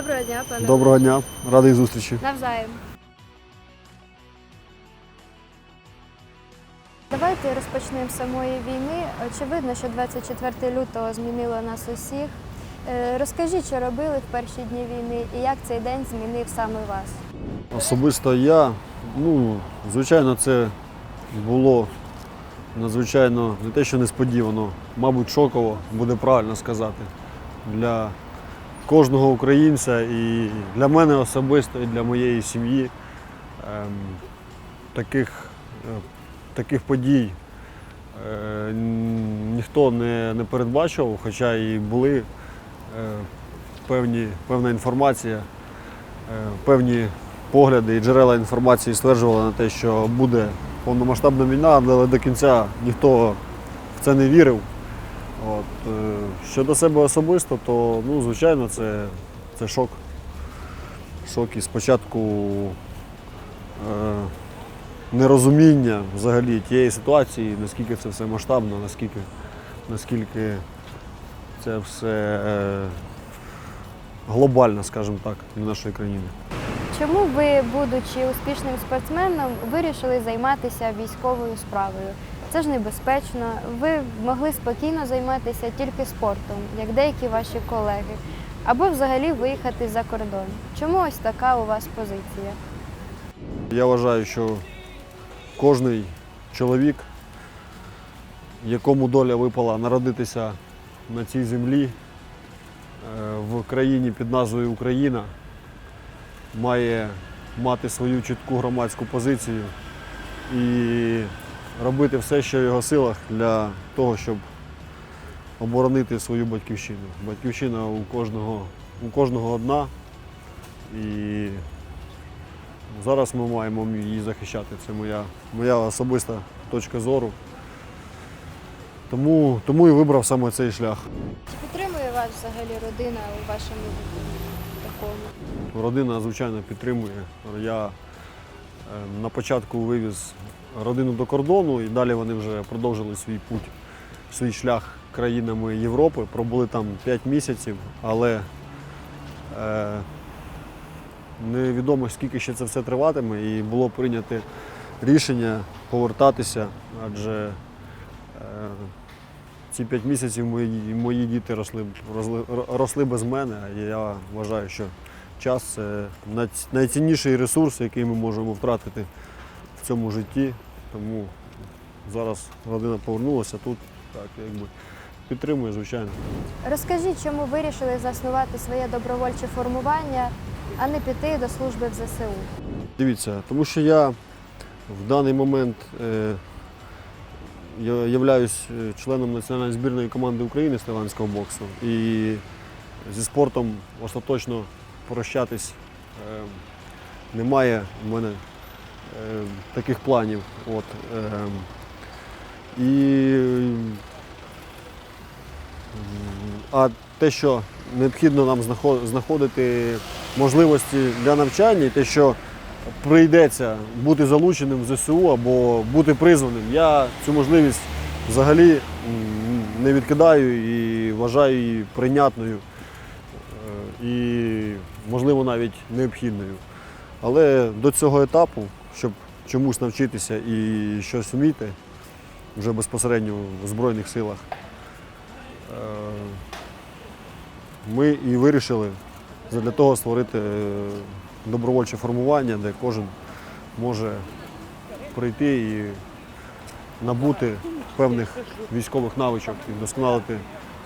Доброго дня, пане. Доброго дня, радий зустрічі. Навзаєм. Давайте розпочнемо з самої війни. Очевидно, що 24 лютого змінило нас усіх. Е, Розкажіть, що робили в перші дні війни і як цей день змінив саме вас. Особисто я, ну, звичайно, це було надзвичайно не те, що несподівано, мабуть, шоково, буде правильно сказати, для кожного українця і для мене особисто, і для моєї сім'ї. Ем, таких, е, таких подій е, ніхто не, не передбачував, хоча і були е, певні, певна інформація, певні погляди і джерела інформації стверджували на те, що буде повномасштабна війна, але до кінця ніхто в це не вірив. От, е, щодо себе особисто, то ну, звичайно це, це шок. Шок і спочатку е, нерозуміння взагалі тієї ситуації, наскільки це все масштабно, наскільки, наскільки це все е, глобально, скажімо так, для нашої країни. Чому ви, будучи успішним спортсменом, вирішили займатися військовою справою? Це ж небезпечно. Ви могли спокійно займатися тільки спортом, як деякі ваші колеги, або взагалі виїхати за кордон. Чому ось така у вас позиція? Я вважаю, що кожний чоловік, якому доля випала народитися на цій землі, е, в країні під назвою Україна, має мати свою чітку громадську позицію і робити все, що в його силах для того, щоб оборонити свою батьківщину. Батьківщина у кожного, у кожного одна. І Зараз ми маємо її захищати. Це моя, моя особиста точка зору. Тому, тому і вибрав саме цей шлях. Чи підтримує вас взагалі родина у вашому такому? Родина, звичайно, підтримує. Я е, на початку вивіз родину до кордону і далі вони вже продовжили свій путь, свій шлях країнами Європи. Пробули там 5 місяців, але е, невідомо скільки ще це все триватиме, і було прийнято рішення повертатися, адже е, ці 5 місяців мої, мої діти росли, росли, росли без мене. а Я вважаю, що час це найцінніший ресурс, який ми можемо втратити в цьому житті. Тому зараз родина повернулася тут, так якби підтримує, звичайно. Розкажіть, чому вирішили заснувати своє добровольче формування, а не піти до служби в ЗСУ? Дивіться, тому що я в даний момент е, я являюсь е, членом національної збірної команди України з тайландського боксу. І зі спортом остаточно прощатись е, немає в мене таких планів. От, е, і, а те, що необхідно нам знаходити можливості для навчання, і те, що прийдеться бути залученим в ЗСУ або бути призваним, я цю можливість взагалі не відкидаю і вважаю її прийнятною е, і, можливо, навіть необхідною. Але до цього етапу, щоб чомусь навчитися і щось вміти вже безпосередньо в Збройних силах, е, ми і вирішили для того створити е, добровольче формування, де кожен може прийти і набути певних військових навичок і вдосконалити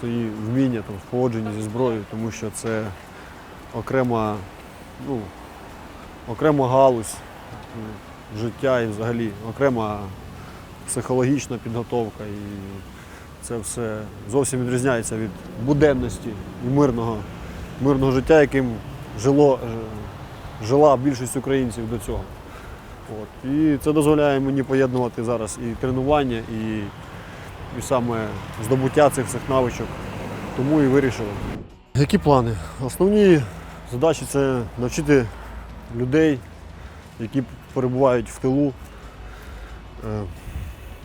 свої вміння там, в поводженні зі зброєю, тому що це окрема, ну, окрема галузь життя і взагалі окрема психологічна підготовка. І це все зовсім відрізняється від буденності і мирного, мирного життя, яким жило, жила більшість українців до цього. От. І це дозволяє мені поєднувати зараз і тренування, і, і саме здобуття цих всіх навичок. Тому і вирішили. Які плани? Основні задачі це навчити людей, які перебувають в тилу, е,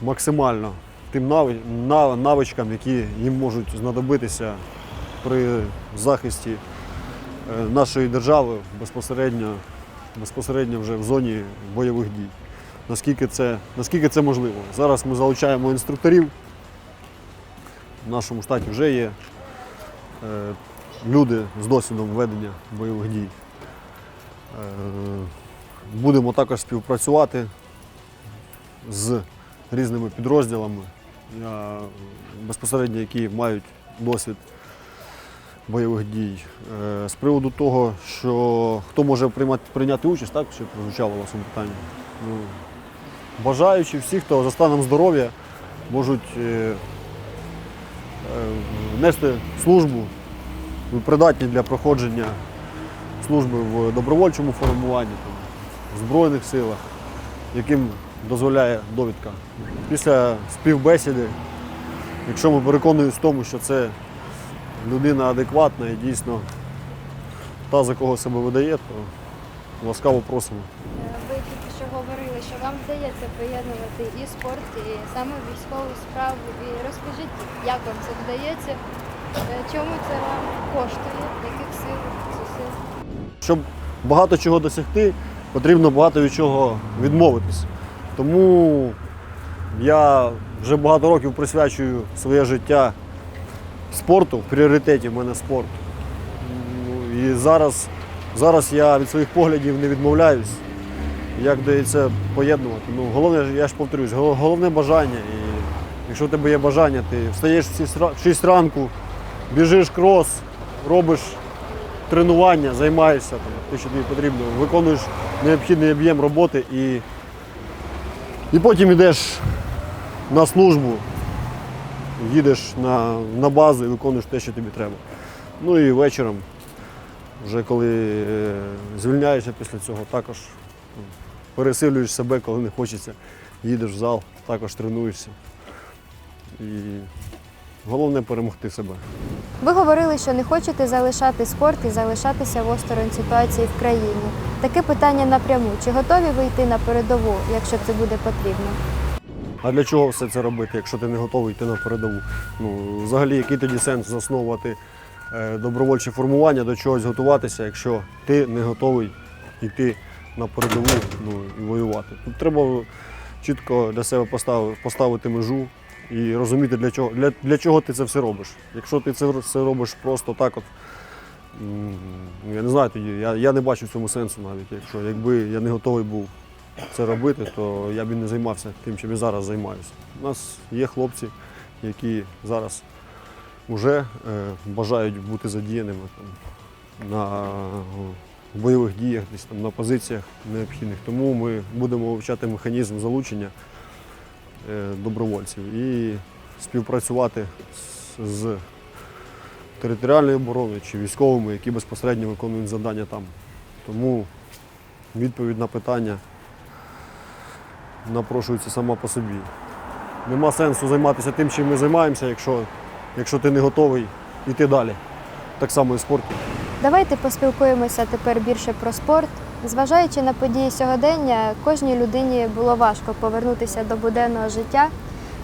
максимально тим навичкам, які їм можуть знадобитися при захисті е, нашої держави безпосередньо, безпосередньо вже в зоні бойових дій. Наскільки це, наскільки це можливо. Зараз ми залучаємо інструкторів. В нашому штаті вже є е, люди з досвідом ведення бойових дій. Будемо також співпрацювати з різними підрозділами, е, безпосередньо які мають досвід бойових дій. Е, З приводу того, що хто може прийняти участь, так, що прозвучало у питанні. Ну, бажаючи всі, хто за станом здоров'я можуть е, нести службу, придатні для проходження служби в добровольчому формуванні, в Збройних силах, яким дозволяє довідка. Після співбесіди, якщо ми переконуємося в тому, що це людина адекватна і дійсно та, за кого себе видає, то ласкаво просимо. Ви тільки що говорили, що вам вдається поєднувати і спорт, і саме військову справу. І розкажіть, як вам це вдається, е, чому це вам коштує, яких сил, зусиль? Щоб багато чого досягти, потрібно багато від чого відмовитись. Тому я вже багато років присвячую своє життя спорту, в пріоритеті в мене спорт. І зараз, зараз я від своїх поглядів не відмовляюсь. Як вдається поєднувати. Ну, головне, я ж повторюсь, головне бажання. І якщо у тебе є бажання, ти встаєш в 6 ра- в 6 ранку, біжиш крос, робиш тренування, займаєшся там, те, що тобі потрібно, виконуєш необхідний об'єм роботи і, і потім йдеш на службу, їдеш на, на базу і виконуєш те, що тобі треба. Ну і вечором, вже коли е, звільняєшся після цього, також ну, пересилюєш себе, коли не хочеться, їдеш в зал, також тренуєшся. І головне перемогти себе. Ви говорили, що не хочете залишати спорт і залишатися в осторонь ситуації в країні. Таке питання напряму. Чи готові ви йти на передову, якщо це буде потрібно? А для чого все це робити, якщо ти не готовий йти на передову? Ну, взагалі, який тоді сенс засновувати е, добровольче формування, до чогось готуватися, якщо ти не готовий йти на передову ну, і воювати? Тут треба чітко для себе поставити, поставити межу і розуміти, для чого, для, для чого ти це все робиш. Якщо ти це все робиш просто так, от, я не знаю тоді, я, я не бачу в цьому сенсу навіть. Якщо якби я не готовий був це робити, то я б не займався тим, чим я зараз займаюся. У нас є хлопці, які зараз вже е, бажають бути задіяними там, на бойових діях, десь там на позиціях необхідних. Тому ми будемо вивчати механізм залучення добровольців і співпрацювати з, територіальною обороною чи військовими, які безпосередньо виконують завдання там. Тому відповідь на питання напрошується сама по собі. Нема сенсу займатися тим, чим ми займаємося, якщо, якщо ти не готовий йти далі. Так само і в. Давайте поспілкуємося тепер більше про спорт. Зважаючи на події сьогодення, кожній людині було важко повернутися до буденного життя,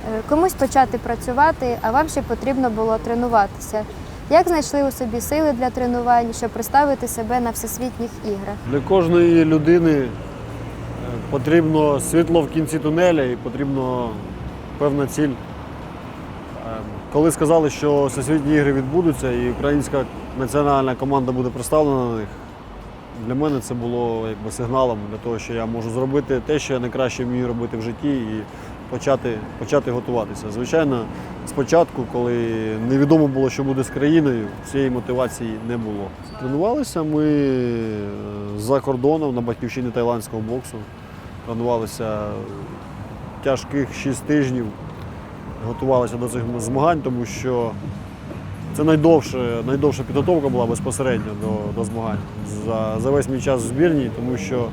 Е, комусь почати працювати, а вам ще потрібно було тренуватися. Як знайшли у собі сили для тренувань, щоб представити себе на всесвітніх іграх? Для кожної людини е, потрібно світло в кінці тунеля і потрібно певна ціль. Е, Коли сказали, що всесвітні ігри відбудуться і українська національна команда буде представлена на них, для мене це було якби сигналом для того, що я можу зробити те, що я найкраще вмію робити в житті, і почати, почати готуватися. Звичайно, спочатку, коли невідомо було, що буде з країною, цієї мотивації не було. Тренувалися ми е, за кордоном на батьківщині тайландського боксу. Тренувалися тяжких 6 тижнів, готувалися до цих змагань, тому що це найдовше, найдовша підготовка була безпосередньо до, до змагань за, за весь мій час в збірній, тому що е,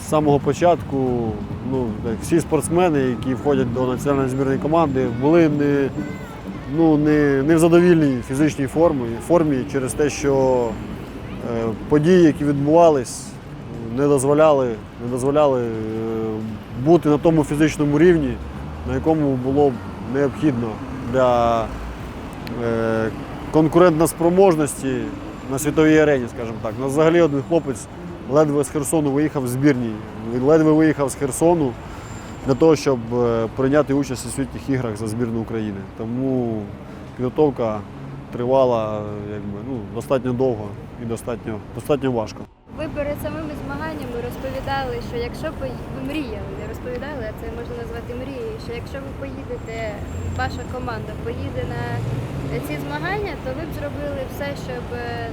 з самого початку ну, так, всі спортсмени, які входять до національної збірної команди, були не, ну, не, не в задовільній фізичній формі, формі через те, що е, події, які відбувались, не дозволяли, не дозволяли е, бути на тому фізичному рівні, на якому було необхідно для е, конкурентної спроможності на світовій арені, скажімо так. У нас взагалі один хлопець ледве з Херсону виїхав в збірній. Ледве виїхав з Херсону для того, щоб е, прийняти участь у світніх іграх за збірну України. Тому підготовка тривала якби, ну, достатньо довго і достатньо, достатньо важко. Ви перед самими змаганнями розповідали, що якщо ви ви мріяли, не розповідали, а це можна назвати мрією, що якщо ви поїдете, ваша команда поїде на ці змагання, то ви б зробили все, щоб е,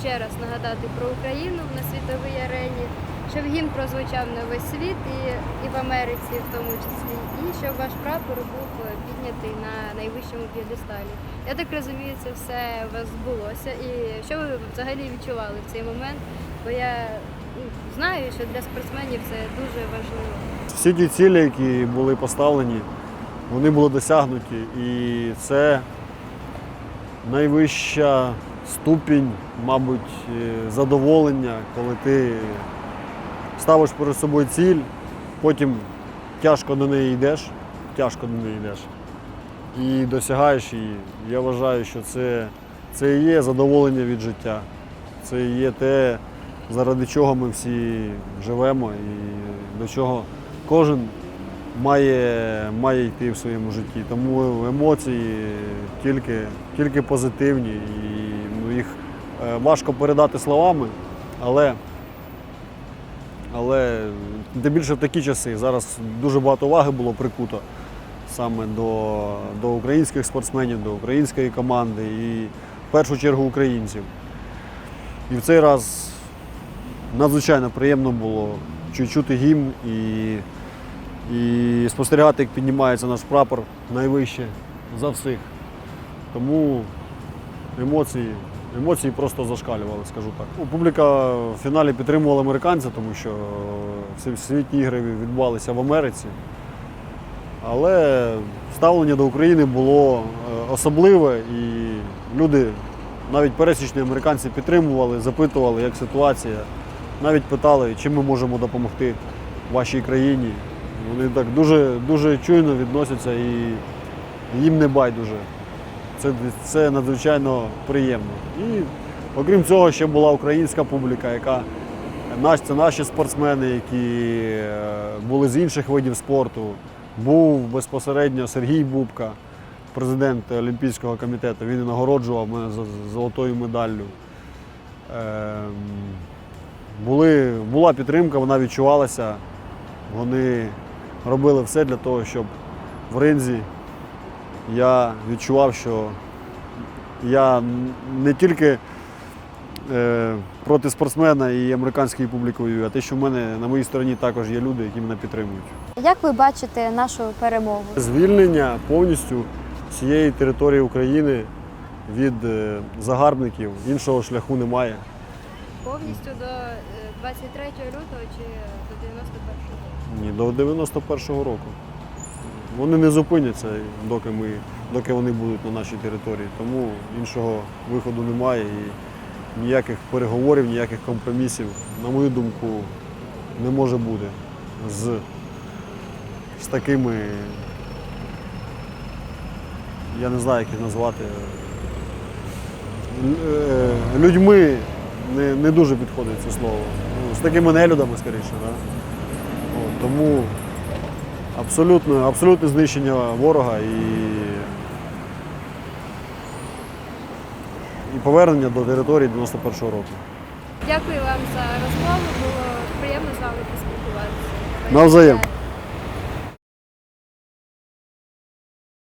ще раз нагадати про Україну на світовій арені, щоб гімн прозвучав на весь світ і, і в Америці в тому числі, і щоб ваш прапор був е, піднятий на найвищому п'єдесталі. Я так розумію, це все у вас збулося. І що ви взагалі відчували в цей момент? Бо я ну, знаю, що для спортсменів це дуже важливо. Всі ті цілі, які були поставлені, вони були досягнуті. І це найвища ступінь, мабуть, е, задоволення, коли ти ставиш перед собою ціль, потім тяжко до неї йдеш, тяжко до неї йдеш і досягаєш її. Я вважаю, що це, це і є задоволення від життя. Це і є те, заради чого ми всі живемо і до чого кожен має, має йти в своєму житті. Тому емоції тільки, тільки позитивні і ну, їх е, важко передати словами, але, але тим більше в такі часи зараз дуже багато уваги було прикуто саме до, до українських спортсменів, до української команди і в першу чергу українців. І в цей раз надзвичайно приємно було чу- чути гімн і, і спостерігати, як піднімається наш прапор найвище за всіх. Тому емоції, емоції просто зашкалювали, скажу так. Ну, Публіка в фіналі підтримувала американця, тому що всі світні ігри відбувалися в Америці. Але ставлення до України було е, особливе і люди, навіть пересічні американці, підтримували, запитували, як ситуація. Навіть питали, чим ми можемо допомогти вашій країні. Вони так дуже, дуже чуйно відносяться і їм не байдуже. Це, це надзвичайно приємно. І окрім цього, ще була українська публіка, яка наш, це наші спортсмени, які е, були з інших видів спорту. Був безпосередньо Сергій Бубка, президент Олімпійського комітету. Він нагороджував мене за- золотою медаллю. Ем, були, була підтримка, вона відчувалася. Вони робили все для того, щоб в ринзі я відчував, що я не тільки е, проти спортсмена і американської публіки а те, що в мене на моїй стороні також є люди, які мене підтримують. Як ви бачите нашу перемогу? Звільнення повністю всієї території України від е, загарбників, іншого шляху немає. Повністю до 23 лютого чи до 91-го? Ні, до 91-го року. Вони не зупиняться, доки, ми, доки вони будуть на нашій території. Тому іншого виходу немає і ніяких переговорів, ніяких компромісів, на мою думку, не може бути з, з такими, я не знаю, як їх назвати, е, людьми не, не дуже підходить це слово. Ну, з такими нелюдами, скоріше. Да? От, тому абсолютно, абсолютне знищення ворога і, і повернення до території 91-го року. Дякую вам за розмову. Було приємно з вами поспілкуватися. Навзаєм.